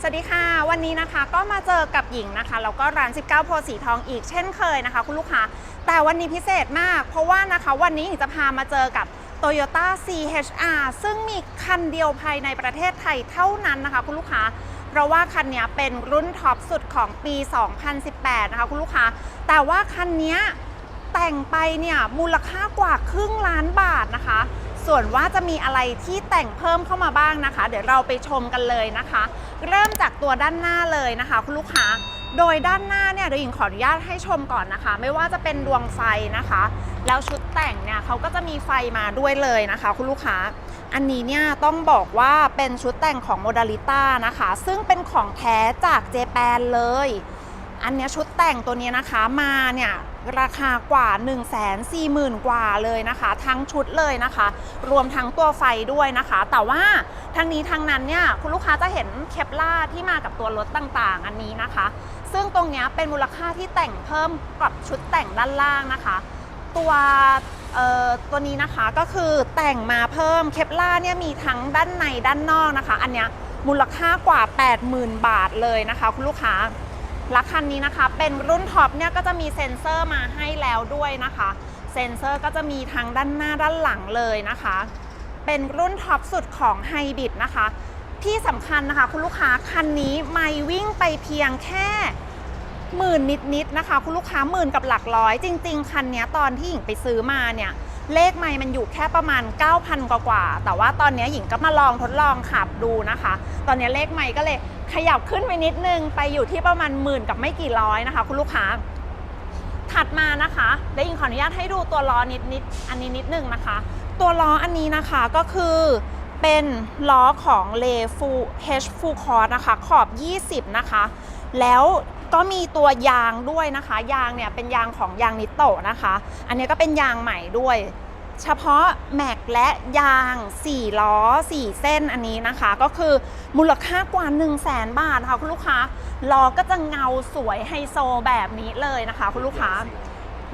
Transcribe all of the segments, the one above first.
สวัสดีค่ะ วันนี้นะคะก็มาเจอกับหญิงนะคะแล้วก็ร้าน 19 โพสีทองอีกเช่นเคยนะคะ คุณลูกค้าแต่วันนี้พิเศษมาก เพราะว่านะคะวันนี้หญิงจะพามาเจอกับ Toyota CHR ซึ่งมีคันเดียวภายในประเทศไทยเท่านั้นนะคะ คุณลูกค้าเพราะว่าคันนี้เป็นรุ่นท็อปสุดของปี 2018 นะคะ คุณลูกค้า แต่ว่าคันนี้แต่งไปเนี่ยมูลค่ากว่าครึ่งล้านบาทนะคะ ส่วนว่าจะมีอะไรที่แต่งเพิ่มเข้ามาบ้างนะคะ เดี๋ยวเราไปชมกันเลยนะคะ เริ่มจากตัวด้านหน้าเลยนะคะคุณลูกค้าโดยด้านหน้าเนี่ยเดี๋ยวหญิงขออนุญาตให้ชมก่อนนะคะ ไม่ว่าจะเป็นดวงไฟนะคะ แล้วชุดแต่งเนี่ยเขาก็จะมีไฟมาด้วยเลยนะคะ คุณลูกค้า อันนี้เนี่ยต้องบอกว่าเป็นชุดแต่งของโมดาลิต้านะคะ ซึ่งเป็นของแท้จากเจแปนเลย อันเนี้ยชุดแต่งตัวเนี้ยนะคะมาเนี่ย ราคากว่า 1 4 0 0 0 0 กว่าเลยนะคะ ทั้งชุดเลยนะคะ รวมทั้งตัวไฟด้วยนะคะ แต่ว่าทั้งนี้ทั้งนั้นเนี่ยคุณลูกค้าจะเห็นเคปล่าที่มากับตัวรถต่างๆ อันนี้นะคะ ซึ่งตรงนี้เป็นมูลค่าที่แต่งเพิ่มกับชุดแต่งด้านล่างนะคะ ตัวตัวนี้นะคะก็คือแต่งมาเพิ่มเคปล่าเนี่ยมีทั้งด้านในด้านนอกนะคะ อันเนี้ยมูลค่ากว่า 80,000 บาทเลยนะคะ คุณลูกค้า และคันนี้นะคะ เป็นรุ่นท็อปเนี่ยก็จะมีเซ็นเซอร์มาให้แล้วด้วยนะคะ เซ็นเซอร์ก็จะมีทั้งด้านหน้าด้านหลังเลยนะคะ เป็นรุ่นท็อปสุดของไฮบริดนะคะ ที่สำคัญนะคะคุณลูกค้าคันนี้ไม่วิ่งไปเพียงแค่หมื่นนิดๆนะคะ คุณลูกค้าหมื่นกับหลักร้อย จริง ๆ คันนี้ตอนที่หญิงไปซื้อมาเนี่ย เลขไม่มันอยู่แค่ประมาณ 9,000 กว่ากว่า แต่ว่าตอนนี้หญิงก็มาลองทดลองขับดูนะคะ ตอนนี้เลขไม่ก็เลยขยับขึ้นไปนิดนึง ไปอยู่ที่ประมาณหมื่นกับไม่กี่ร้อยนะคะ คุณลูกค้า ถัดมานะคะเดี๋ยวหญิงขออนุญาตให้ดูตัวล้อนิดนิดอันนี้นิดนึงนะคะ ตัวล้ออันนี้นะคะก็คือเป็นล้อของเลฟูเฮชฟูคอร์นะคะ ขอบ 20 นะคะ แล้ว ก็มีตัวยางด้วยนะคะ ยางเนี่ยเป็นยางของยางนิโตะนะคะ อันนี้ก็เป็นยางใหม่ด้วย เฉพาะแม็กและยาง 4 ล้อ 4 เส้นอันนี้นะคะ ก็คือมูลค่ากว่า 1 0 0 0 0แสนบาทค่ะคุณลูกค้าล้อก็จะเงาสวยไฮโซแบบนี้เลยนะคะ คุณลูกค้า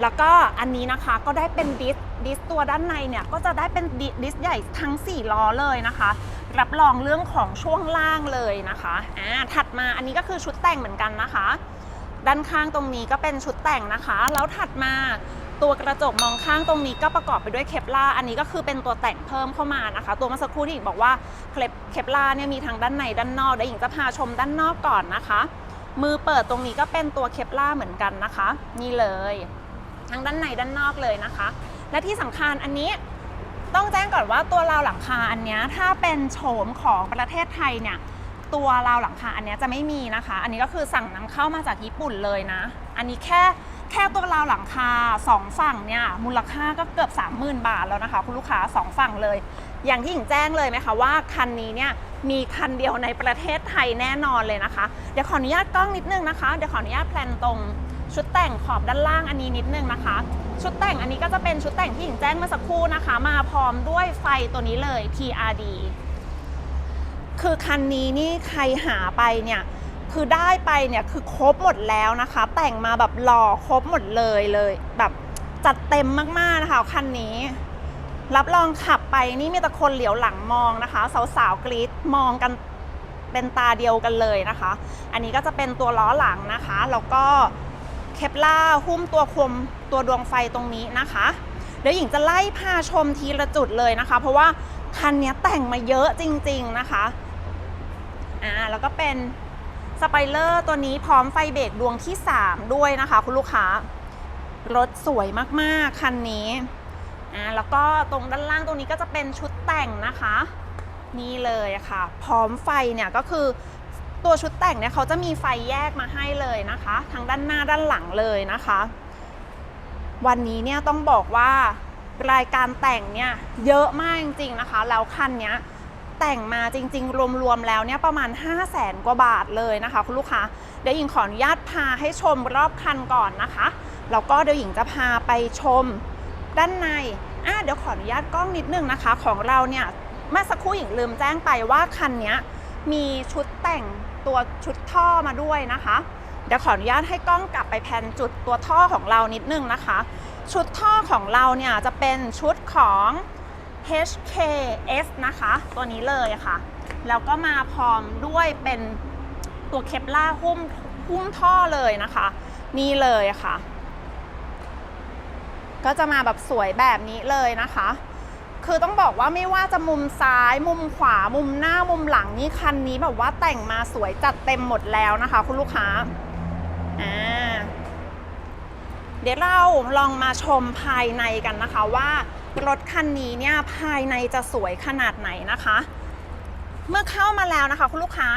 แล้วก็อันนี้นะคะก็ได้เป็นดิสดิสตัวด้านในเนี่ยก็จะได้เป็นดิสใหญ่ทั้ง 4 ล้อเลยนะคะ รับรองเรื่องของช่วงล่างเลยนะคะอ่าถัดมาอันนี้ก็คือชุดแต่งเหมือนกันนะคะ ด้านข้างตรงนี้ก็เป็นชุดแต่งนะคะ แล้วถัดมาตัวกระจกมองข้างตรงนี้ก็ประกอบไปด้วยเคปลาอันนี้ก็คือเป็นตัวแต่งเพิ่มเข้ามานะคะ ตัวมื่อสักครู่ที่หญิงบอกว่าเคปเคปลาเนี่ยมีทั้งด้านในด้านนอกเดี๋ยวหญิงจะพาชมด้านนอกก่อนนะคะ มือเปิดตรงนี้ก็เป็นตัวเคปลาเหมือนกันนะคะ นี่เลย ทั้งด้านในด้านนอกเลยนะคะ และที่สำคัญอันนี้ต้องแจ้งก่อนว่าตัวราวหลังคาอันนี้ถ้าเป็นโฉมของประเทศไทยเนี่ยตัวราวหลังคาอันนี้จะไม่มีนะคะ อันนี้ก็คือสั่งนำเข้ามาจากญี่ปุ่นเลยนะ อันนี้แค่แค่ตัวราวหลังคาสองฝั่งเนี่ยมูลค่าก็เกือบ 30,000 บาทแล้วนะคะ คุณลูกค้าสองฝั่งเลย อย่างที่หญิงแจ้งเลยไหมคะว่าคันนี้เนี่ยมีคันเดียวในประเทศไทยแน่นอนเลยนะคะ เดี๋ยวขออนุญาตกล้องนิดนึงนะคะ เดี๋ยวขออนุญาตแพลนตรง ชุดแต่งขอบด้านล่างอันนี้นิดนึงนะคะ ชุดแต่งอันนี้ก็จะเป็นชุดแต่งที่หญิงแจ้งเมื่อสักครู่นะคะ มาพร้อมด้วยไฟตัวนี้เลย TRD คือคันนี้นี่ใครหาไปเนี่ยคือได้ไปเนี่ยคือครบหมดแล้วนะคะ แต่งมาแบบหล่อครบหมดเลยเลยแบบจัดเต็มมากๆนะคะคันนี้ รับรองขับไปนี่มีแต่คนเหลียวหลังมองนะคะ สาวๆกรี๊ดมองกันเป็นตาเดียวกันเลยนะคะ อันนี้ก็จะเป็นตัวล้อหลังนะคะ แล้วก็ เคปล่าหุ้มตัวคมตัวดวงไฟตรงนี้นะคะ เดี๋ยวหญิงจะไล่พาชมทีละจุดเลยนะคะ เพราะว่าคันนี้แต่งมาเยอะจริง ๆนะคะอ่าแล้วก็เป็นสไปเลอร์ตัวนี้พร้อมไฟเบรกดวงที่ 3 ด้วยนะคะ คุณลูกค้ารถสวยมากๆ คันนี้อ่าแล้วก็ตรงด้านล่างตรงนี้ก็จะเป็นชุดแต่งนะคะ นี่เลยค่ะ พร้อมไฟเนี่ยก็คือ ตัวชุดแต่งเนี่ยเขาจะมีไฟแยกมาให้เลยนะคะ ทั้งด้านหน้าด้านหลังเลยนะคะ วันนี้เนี่ยต้องบอกว่ารายการแต่งเนี่ยเยอะมากจริงๆนะคะ แล้วคันเนี้ยแต่งมาจริง ๆ รวมๆแล้วเนี่ยประมาณ 5 0 0แสนกว่าบาทเลยนะคะ คุณลูกค้าเดี๋ยวหญิงขออนุญาตพาให้ชมรอบคันก่อนนะคะแล้วก็เดี๋ยวหญิงจะพาไปชมด้านในอะเดี๋ยวขออนุญาตกล้องนิดนึงนะคะ ของเราเนี่ยเมื่อสักครู่หญิงลืมแจ้งไปว่าคันเนี้ยมีชุดแต่ง ตัวชุดท่อมาด้วยนะคะเดี๋ยวขออนุญาตให้กล้องกลับไปแพนจุดตัวท่อของเรานิดนึงนะคะ ชุดท่อของเราเนี่ยจะเป็นชุดของ HKS นะคะ ตัวนี้เลยค่ะ แล้วก็มาพร้อมด้วยเป็นตัวเคปล่าหุ้มหุ้มท่อเลยนะคะ นี่เลยค่ะ ก็จะมาแบบสวยแบบนี้เลยนะคะ คือต้องบอกว่าไม่ว่าจะมุมซ้าย มุมขวา มุมหน้ามุมหลังนี่คันนี้แบบว่าแต่งมาสวยจัดเต็มหมดแล้วนะคะ คุณลูกค้าอ่าเดี๋ยวเราลองมาชมภายในกันนะคะว่ารถคันนี้เนี่ยภายในจะสวยขนาดไหนนะคะ เมื่อเข้ามาแล้วนะคะ คุณลูกค้า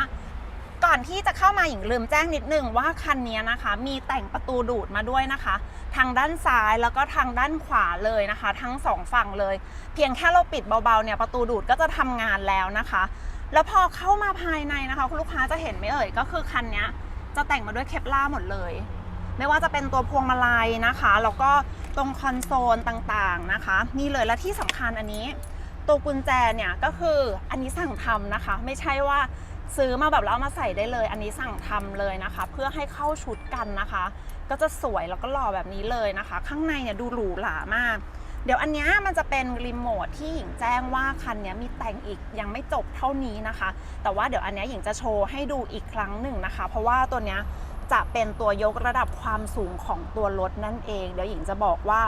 ก่อนที่จะเข้ามาหญิงลืมแจ้งนิดนึงว่าคันนี้นะคะ มีแต่งประตูดูดมาด้วยนะคะ ทางด้านซ้ายแล้วก็ทางด้านขวาเลยนะคะ ทั้งสองฝั่งเลย เพียงแค่เราปิดเบาๆเนี่ยประตูดูดก็จะทำงานแล้วนะคะ แล้วพอเข้ามาภายในนะคะคุณลูกค้าจะเห็นไหมเอ่ยก็คือคันนี้จะแต่งมาด้วยเคปล่าหมดเลย ไม่ว่าจะเป็นตัวพวงมาลัยนะคะแล้วก็ตรงคอนโซลต่างๆนะคะนี่เลยและที่สำคัญอันนี้ ตัวกุญแจเนี่ยก็คืออันนี้สั่งทำนะคะ ไม่ใช่ว่า ซื้อมาแบบแล้วเอามาใส่ได้เลย อันนี้สั่งทำเลยนะคะ เพื่อให้เข้าชุดกันนะคะ ก็จะสวยแล้วก็หล่อแบบนี้เลยนะคะ ข้างในเนี่ยดูหรูหรามาก เดี๋ยวอันนี้มันจะเป็นรีโมทที่หญิงแจ้งว่าคันเนี้ยมีแต่งอีกยังไม่จบเท่านี้นะคะ แต่ว่าเดี๋ยวอันนี้หญิงจะโชว์ให้ดูอีกครั้งหนึ่งนะคะ เพราะว่าตัวเนี้ยจะเป็นตัวยกระดับความสูงของตัวรถนั่นเอง เดี๋ยวหญิงจะบอกว่า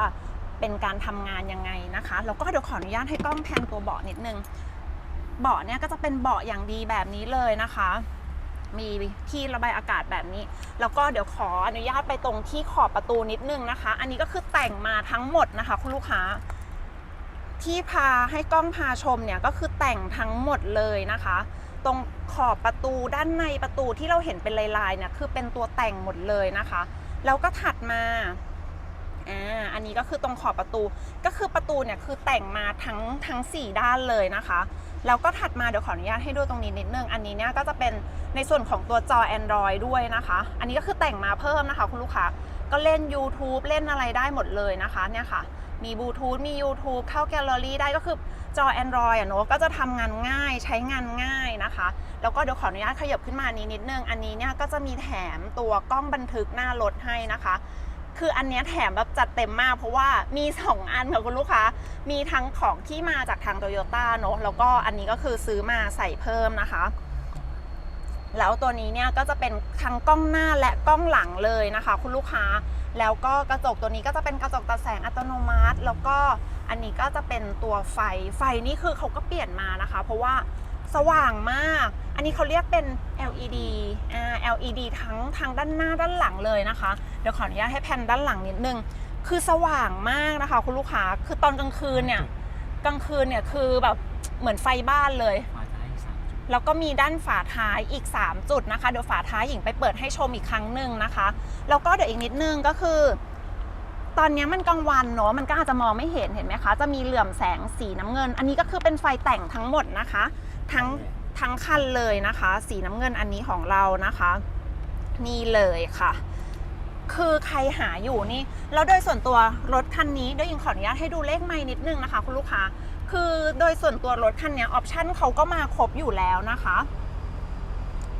เป็นการทำงานยังไงนะคะ แล้วก็เดี๋ยวขออนุญาตให้กล้องแพนตัวเบาะนิดนึง เบาะเนี่ยก็จะเป็นเบาะอย่างดีแบบนี้เลยนะคะ มีที่ระบายอากาศแบบนี้ แล้วก็เดี๋ยวขออนุญาตไปตรงที่ขอบประตูนิดนึงนะคะ อันนี้ก็คือแต่งมาทั้งหมดนะคะ คุณลูกค้า ที่พาให้กล้องพาชมเนี่ยก็คือแต่งทั้งหมดเลยนะคะ ตรงขอบประตูด้านในประตูที่เราเห็นเป็นลายๆเนี่ยคือเป็นตัวแต่งหมดเลยนะคะ แล้วก็ถัดมาอ่าอันนี้ก็คือตรงขอบประตูก็คือประตูเนี่ยคือแต่งมาทั้งทั้ง 4 ด้านเลยนะคะ แล้วก็ถัดมาเดี๋ยวขออนุญาตให้ดูตรงนี้นิดนึง อันนี้เนี่ยก็จะเป็นในส่วนของตัวจอ Android ด้วยนะคะ อันนี้ก็คือแต่งมาเพิ่มนะคะคุณลูกค้า ก็เล่น YouTube เล่นอะไรได้หมดเลยนะคะเนี่ยค่ะ มีบลูทูธมี YouTube เข้าแกลเลอรี่ได้ก็คือจอ Android อะเนอะก็จะทำงานง่ายใช้งานง่ายนะคะ แล้วก็เดี๋ยวขออนุญาตขยับขึ้นมานี้นิดนึง อันนี้เนี่ยก็จะมีแถมตัวกล้องบันทึกหน้ารถให้นะคะ คืออันนี้แถมแบบจัดเต็มมาก เพราะว่ามี 2 อันค่ะคุณลูกค้า มีทั้งของที่มาจากทางโตโยต้าเนอะแล้วก็อันนี้ก็คือซื้อมาใส่เพิ่มนะคะ แล้วตัวนี้เนี่ยก็จะเป็นทั้งกล้องหน้าและกล้องหลังเลยนะคะ คุณลูกค้าแล้วก็กระจกตัวนี้ก็จะเป็นกระจกตัดแสงอัตโนมัติ แล้วก็อันนี้ก็จะเป็นตัวไฟไฟนี่คือเขาก็เปลี่ยนมานะคะ เพราะว่า สว่างมาก อันนี้เขาเรียกเป็น LED อ่า LED ทั้งทางด้านหน้าด้านหลังเลยนะคะ เดี๋ยวขออนุญาตให้แผ่นด้านหลังนิดนึง คือสว่างมากนะคะ คุณลูกค้า คือตอนกลางคืนเนี่ย กลางคืนเนี่ยคือแบบเหมือนไฟบ้านเลย ฝาท้ายอีกสามจุดแล้วก็มีด้านฝาท้ายอีก 3 จุดนะคะ เดี๋ยวฝาท้ายหญิงไปเปิดให้ชมอีกครั้งหนึ่งนะคะ แล้วก็เดี๋ยวอีกนิดนึงก็คือ ตอนนี้มันกลางวันเนอะมันก็อาจจะมองไม่เห็นเห็นไหมคะ จะมีเหลื่อมแสงสีน้ำเงิน อันนี้ก็คือเป็นไฟแต่งทั้งหมดนะคะ ทั้งทั้งคันเลยนะคะ สีน้ำเงินอันนี้ของเรานะคะ นี่เลยค่ะ คือใครหาอยู่นี่แล้วโดยส่วนตัวรถคันนี้เดี๋ยวยิงขออนุญาตให้ดูเลขไม่นิดนึงนะคะ คุณลูกค้าคือโดยส่วนตัวรถคันเนี้ออปชั่นเขาก็มาครบอยู่แล้วนะคะ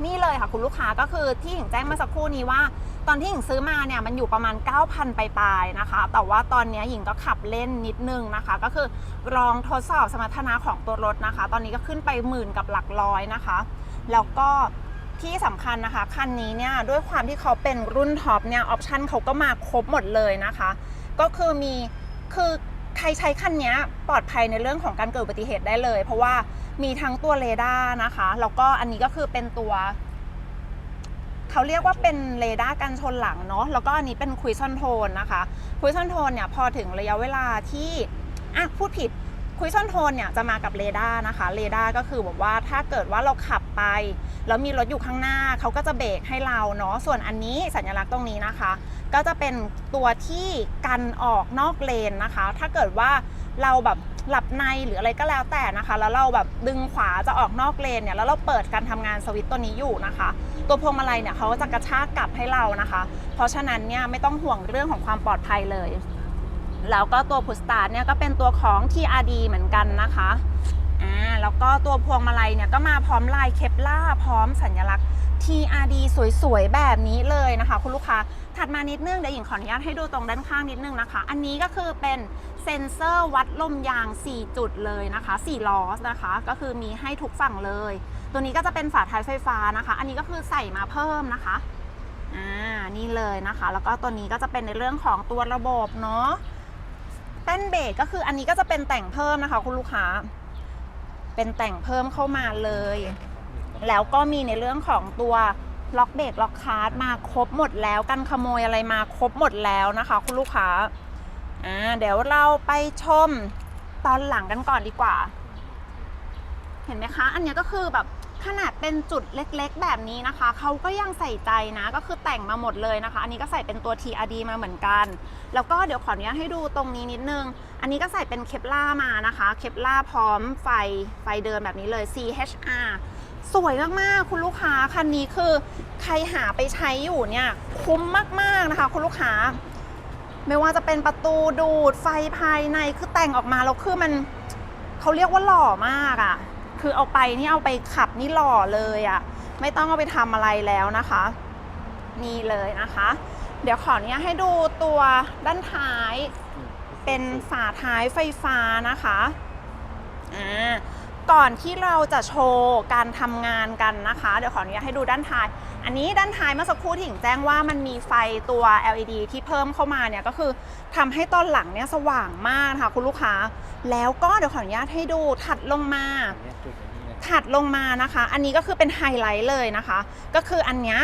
นี่เลยค่ะคุณลูกค้าก็คือที่หญิงแจ้งเมื่อสักครู่นี้ว่า ตอนที่หญิงซื้อมาเนี่ยมันอยู่ประมาณ 9,000ปลายๆนะคะ แต่ว่าตอนนี้หญิงก็ขับเล่นนิดนึงนะคะ ก็คือลองทดสอบสมรรถนะของตัวรถนะคะ ตอนนี้ก็ขึ้นไปหมื่นกับหลักร้อยนะคะ แล้วก็ที่สำคัญนะคะ คันนี้เนี่ยด้วยความที่เขาเป็นรุ่นท็อปเนี่ยออปชันเขาก็มาครบหมดเลยนะคะ ก็คือมีคือใครใช้คันนี้ปลอดภัยในเรื่องของการเกิดอุบัติเหตุได้เลย เพราะว่ามีทั้งตัวเรดาร์นะคะ แล้วก็อันนี้ก็คือเป็นตัว เขาเรียกว่าเป็นเรดาร์กันชนหลังเนาะแล้วก็อันนี้เป็นคุยซอนโทนนะคะคุยซอนโทนเนี่ยพอถึงระยะเวลาที่อะพูดผิดคุยซอนโทนเนี่ยจะมากับเรดาร์นะคะเรดาร์ก็คือแบบว่าถ้าเกิดว่าเราขับไป แล้วมีรถอยู่ข้างหน้าเขาก็จะเบรกให้เราเนาะส่วนอันนี้สัญลักษณ์ตรงนี้นะคะ ก็จะเป็นตัวที่กันออกนอกเลนนะคะ ถ้าเกิดว่าเราแบบหลับในหรืออะไรก็แล้วแต่นะคะ แล้วเราแบบดึงขวาจะออกนอกเลนเนี่ยแล้วเราเปิดการทำงานสวิตช์ตัวนี้อยู่นะคะ ตัวพวงมาลัยเนี่ยเขาก็จะกระชากกลับให้เรานะคะ เพราะฉะนั้นเนี่ยไม่ต้องห่วงเรื่องของความปลอดภัยเลย แล้วก็ตัวพุสตาร์เนี่ยก็เป็นตัวของ TRD เหมือนกันนะคะอ่าแล้วก็ตัวพวงมาลัยเนี่ยก็มาพร้อมลายเคปล่าพร้อมสัญลักษณ์ TRD สวยๆ แบบนี้เลยนะคะ คุณลูกค้า ถัดมานิดนึงเดี๋ยวหญิงขออนุญาตให้ดูตรงด้านข้างนิดนึงนะคะ อันนี้ก็คือเป็นเซ็นเซอร์วัดลมยาง 4 จุดเลยนะคะ 4 ล้อนะคะ ก็คือมีให้ทุกฝั่งเลย ตัวนี้ก็จะเป็นฝาท้ายไฟฟ้านะคะ อันนี้ก็คือใส่มาเพิ่มนะคะอ่านี่เลยนะคะ แล้วก็ตัวนี้ก็จะเป็นในเรื่องของตัวระบบเนาะแป้นเบรกก็คืออันนี้ก็จะเป็นแต่งเพิ่มนะคะ คุณลูกค้า เป็นแต่งเพิ่มเข้ามาเลย แล้วก็มีในเรื่องของตัวล็อกเบรกล็อกคาร์ดมาครบหมดแล้วกันขโมยอะไรมาครบหมดแล้วนะคะ คุณลูกค้าอ่าเดี๋ยวเราไปชมตอนหลังกันก่อนดีกว่า เห็นไหมคะ อันนี้ก็คือแบบ ขนาดเป็นจุดเล็กๆ แบบนี้นะคะ เขาก็ยังใส่ใจนะ ก็คือแต่งมาหมดเลยนะคะ อันนี้ก็ใส่เป็นตัว TRD มาเหมือนกัน แล้วก็เดี๋ยวขออนุญาตให้ดูตรงนี้นิดนึง อันนี้ก็ใส่เป็นเคปล่ามานะคะ เคปล่าพร้อมไฟไฟเดินแบบนี้เลย CHR สวยมากๆ คุณลูกค้าคันนี้คือใครหาไปใช้อยู่เนี่ยคุ้มมากๆนะคะ คุณลูกค้า ไม่ว่าจะเป็นประตูดูดไฟภายในคือแต่งออกมาแล้วคือมันเขาเรียกว่าหล่อมากอะ่ะ คือเอาไปนี่เอาไปขับนี่หล่อเลยอะ่ะ ไม่ต้องเอาไปทำอะไรแล้วนะคะ นี่เลยนะคะ เดี๋ยวขออนุญาตให้ดูตัวด้านท้าย เป็นฝาท้ายไฟฟ้านะคะ อ่า ก่อนที่เราจะโชว์การทำงานกันนะคะ เดี๋ยวขออนุญาตให้ดูด้านท้าย อันนี้ด้านท้ายเมื่อสักครู่ที่หญิงแจ้งว่ามันมีไฟตัว LED ที่เพิ่มเข้ามาเนี่ยก็คือทำให้ตอนหลังเนี่ยสว่างมากนะคะคุณลูกค้า แล้วก็เดี๋ยวขออนุญาตให้ดูถัดลงมาถัดลงมานะคะ อันนี้ก็คือเป็นไฮไลท์เลยนะคะ ก็คืออันเนี้ย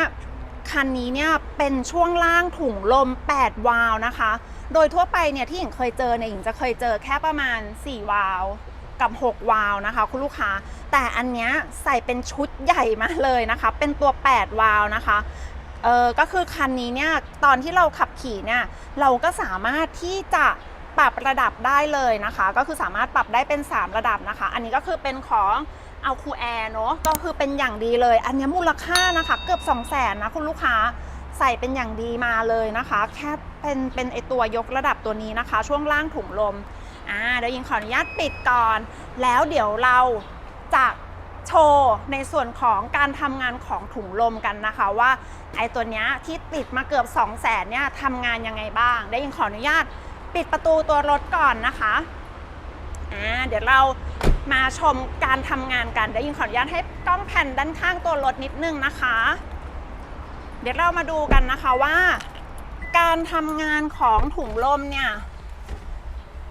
คันนี้เนี่ยเป็นช่วงล่างถุงลม 8 วาล์วนะคะ โดยทั่วไปเนี่ยที่หญิงเคยเจอเนี่ยหญิงจะเคยเจอแค่ประมาณ 4 วาล์ว กับ 6 วาล์วนะคะ คุณลูกค้า แต่อันเนี้ยใส่เป็นชุดใหญ่มาเลยนะคะ เป็นตัว 8 วาล์วนะคะเออก็คือคันนี้เนี่ยตอนที่เราขับขี่เนี่ยเราก็สามารถที่จะปรับระดับได้เลยนะคะ ก็คือสามารถปรับได้เป็น 3 ระดับนะคะ อันนี้ก็คือเป็นของเอาคูแอร์เนาะก็คือเป็นอย่างดีเลย อันนี้มูลค่านะคะเกือบ 2 0 0แสนนะคุณลูกค้าใส่เป็นอย่างดีมาเลยนะคะ แค่เป็นเป็นไอตัวยกระดับตัวนี้นะคะ ช่วงล่างถุงลม อ่าเดี๋ยวยิงขออนุญาตปิดก่อน แล้วเดี๋ยวเราจะโชว์ในส่วนของการทำงานของถุงลมกันนะคะว่าไอ้ตัวเนี้ยที่ติดมาเกือบ 2 0 0แสนเนี่ยทำงานยังไงบ้าง ได้ยิงขออนุญาตปิดประตูตัวรถก่อนนะคะอ่าเดี๋ยวเรามาชมการทำงานกันเดี๋ยวยิงขออนุญาตให้กล้องแผ่นด้านข้างตัวรถนิดนึงนะคะ เดี๋ยวเรามาดูกันนะคะว่า การทำงานของถุงลมเนี่ย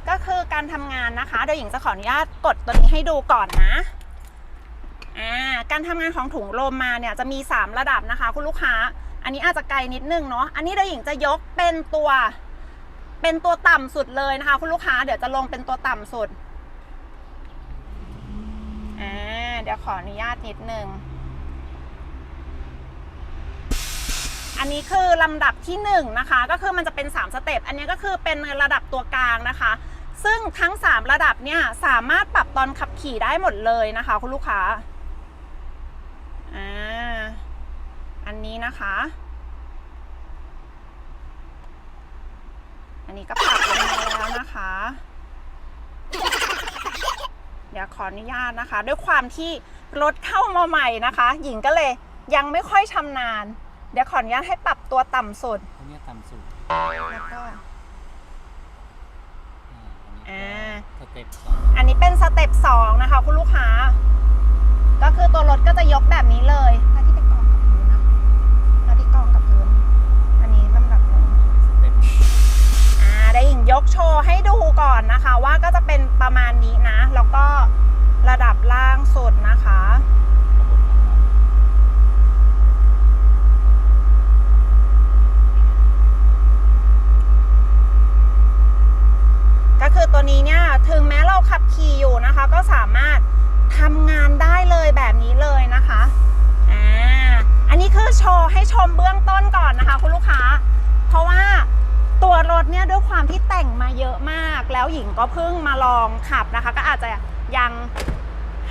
ก็คือการทำงานนะคะเดี๋ยวหญิงจะขออนุญาตกดตัวนี้ให้ดูก่อนนะอ่าการทำงานของถุงลมมาเนี่ยจะมี 3 ระดับนะคะ คุณลูกค้า อันนี้อาจจะไกลนิดนึงเนาะอันนี้เดี๋ยวหญิงจะยกเป็นตัว เป็นตัวต่ำสุดเลยนะคะ คุณลูกค้าเดี๋ยวจะลงเป็นตัวต่ำสุดอ่าเดี๋ยวขออนุญาตนิดนึงอันนี้คือลำดับที่1นะคะก็คือมันจะเป็น 3 สเต็ปอันนี้ก็คือเป็นระดับตัวกลางนะคะ ซึ่งทั้ง 3 ระดับเนี่ยสามารถปรับตอนขับขี่ได้หมดเลยนะคะคุณลูกค้าอ่าอันนี้นะคะ อันนี้ก็ปรับลงมาแล้วนะคะ เดี๋ยวขออนุญาตนะคะ ด้วยความที่รถเข้ามาใหม่นะคะ หญิงก็เลยยังไม่ค่อยชำนาญ เดี๋ยวขออนุญาตให้ปรับตัวต่ำสุดอันเนี้ยต่ำสุดแล้วก็ อ่าอ่าอันนี้ก็สเต็ปสองอันนี้เป็นสเต็ป2นะคะ คุณลูกค้า ก็คือตัวรถก็จะยกแบบนี้เลยหน้าที่ไปกองกับพื้นนะหน้าที่กองกับพื้น อันนี้ลำดับลงสเต็ปอ่าได้หญิงยกโชว์ให้ดูก่อนนะคะ ว่าก็จะเป็นประมาณนี้นะ แล้วก็ระดับล่างสุดนะคะ ระบบของเรา ก็คือตัวนี้เนี่ยถึงแม้เรา ขับขี่อยู่นะคะ ก็สามารถทำงานได้เลยแบบนี้เลยนะคะอ่าอันนี้คือโชว์ให้ชมเบื้องต้นก่อนนะคะ คุณลูกค้า เพราะว่าตัวรถเนี่ยด้วยความที่แต่งมาเยอะมาก แล้วหญิงก็เพิ่งมาลองขับนะคะ ก็อาจจะยัง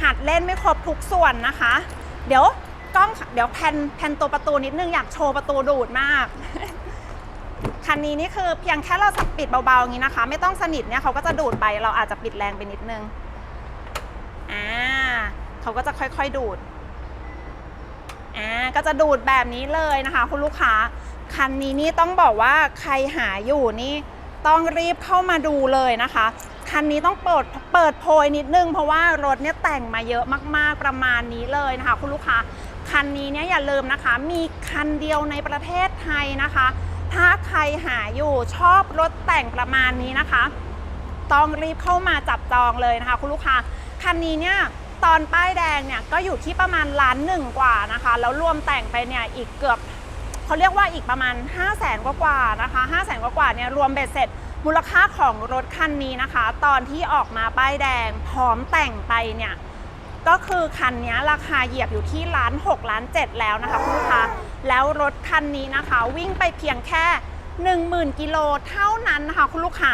หัดเล่นไม่ครบทุกส่วนนะคะ เดี๋ยวกล้องเดี๋ยวแพนแพนตัวประตูนิดนึงอยากโชว์ประตูดูดมาก คันนี้นี่คือเพียงแค่เราสับปิดเบาๆอย่างนี้นะคะ ไม่ต้องสนิทเนี่ยเขาก็จะดูดไปเราอาจจะปิดแรงไปนิดนึงอ่าเขาก็จะค่อยๆดูดอ่าก็จะดูดแบบนี้เลยนะคะ คุณลูกค้าคันนี้นี่ต้องบอกว่าใครหาอยู่นี่ต้องรีบเข้ามาดูเลยนะคะ คันนี้ต้องเปิดเปิดโพยนิดนึง เพราะว่ารถเนี่ยแต่งมาเยอะมากๆประมาณนี้เลยนะคะ คุณลูกค้าคันนี้เนี่ยอย่าลืมนะคะ มีคันเดียวในประเทศไทยนะคะ ถ้าใครหาอยู่ชอบรถแต่งประมาณนี้นะคะ ต้องรีบเข้ามาจับจองเลยนะคะ คุณลูกค้าคันนี้เนี่ยตอนป้ายแดงเนี่ยก็อยู่ที่ประมาณล้านหนึ่งกว่านะคะ แล้วรวมแต่งไปเนี่ยอีกเกือบเขาเรียกว่าอีกประมาณ 5 0 0แสนกว่านะคะ5 0 0แสนกว่าเนี่ยรวมเบ็ดเสร็จมูลค่าของรถคันนี้นะคะ ตอนที่ออกมาป้ายแดงพร้อมแต่งไปเนี่ยก็คือคันนี้ราคาเหยียบอยู่ที่ล้าน6ล้าน7แล้วนะคะคุณลูกค้า แล้วรถคันนี้นะคะ วิ่งไปเพียงแค่ 10,000 กิโลเท่านั้นนะคะคุณลูกค้า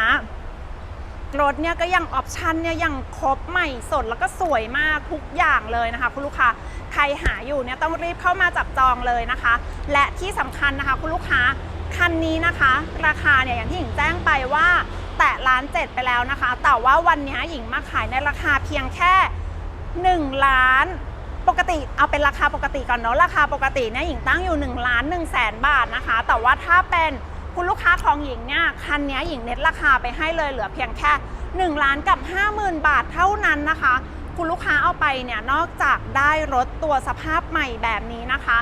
รถเนี่ยก็ยังออปชันเนี่ยยังครบใหม่สดแล้วก็สวยมากทุกอย่างเลยนะคะ คุณลูกค้าใครหาอยู่เนี่ยต้องรีบเข้ามาจับจองเลยนะคะ และที่สำคัญนะคะ คุณลูกค้าคันนี้นะคะ ราคาเนี่ยอย่างที่หญิงแจ้งไปว่าแตะล้านเจ็ดไปแล้วนะคะ แต่ว่าวันนี้หญิงมาขายในราคาเพียงแค่1ล้าน ปกติเอาเป็นราคาปกติก่อนเนาะราคาปกติเนี่ยหญิงตั้งอยู่1ล้าน1แสนบาทนะคะ แต่ว่าถ้าเป็นคุณลูกค้าของหญิงเนี่ยคันนี้หญิงเน็ตราคาไปให้เลยเหลือเพียงแค่ 1 ล้านกับ 50,000 บาทเท่านั้นนะคะ คุณลูกค้าเอาไปเนี่ยนอกจากได้รถตัวสภาพใหม่แบบนี้นะคะ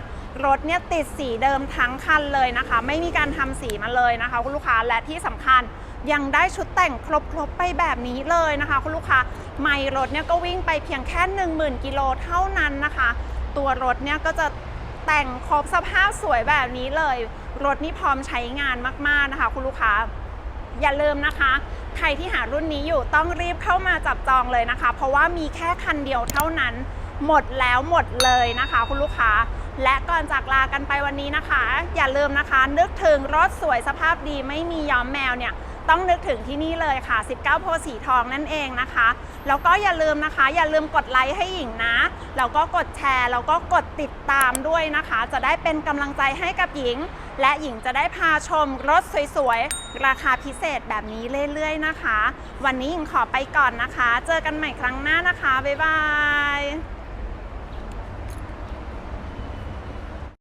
รถเนี่ยติดสีเดิมทั้งคันเลยนะคะ ไม่มีการทำสีมาเลยนะคะ คุณลูกค้าและที่สำคัญ ยังได้ชุดแต่งครบๆไปแบบนี้เลยนะคะ คุณลูกค้าไม่รถเนี่ยก็วิ่งไปเพียงแค่ 10,000กิโลเท่านั้นนะคะ ตัวรถเนี่ยก็จะแต่งครบสภาพสวยแบบนี้เลย รถนี่พร้อมใช้งานมากๆนะคะ คุณลูกค้าอย่าลืมนะคะ ใครที่หารุ่นนี้อยู่ต้องรีบเข้ามาจับจองเลยนะคะ เพราะว่ามีแค่คันเดียวเท่านั้น หมดแล้วหมดเลยนะคะ คุณลูกค้า และก่อนจากลากันไปวันนี้นะคะ อย่าลืมนะคะ นึกถึงรถสวยสภาพดีไม่มีย้อมแมวเนี่ย ต้องนึกถึงที่นี่เลยค่ะ 19 โพสีทองนั่นเองนะคะ แล้วก็อย่าลืมนะคะ อย่าลืมกดไลค์ให้หญิงนะ แล้วก็กดแชร์ แล้วก็กดติดตามด้วยนะคะ จะได้เป็นกำลังใจให้กับหญิง และหญิงจะได้พาชมรถสวยๆ ราคาพิเศษแบบนี้เรื่อยๆนะคะ วันนี้หญิงขอไปก่อนนะคะ เจอกันใหม่ครั้งหน้านะคะ บ๊ายบาย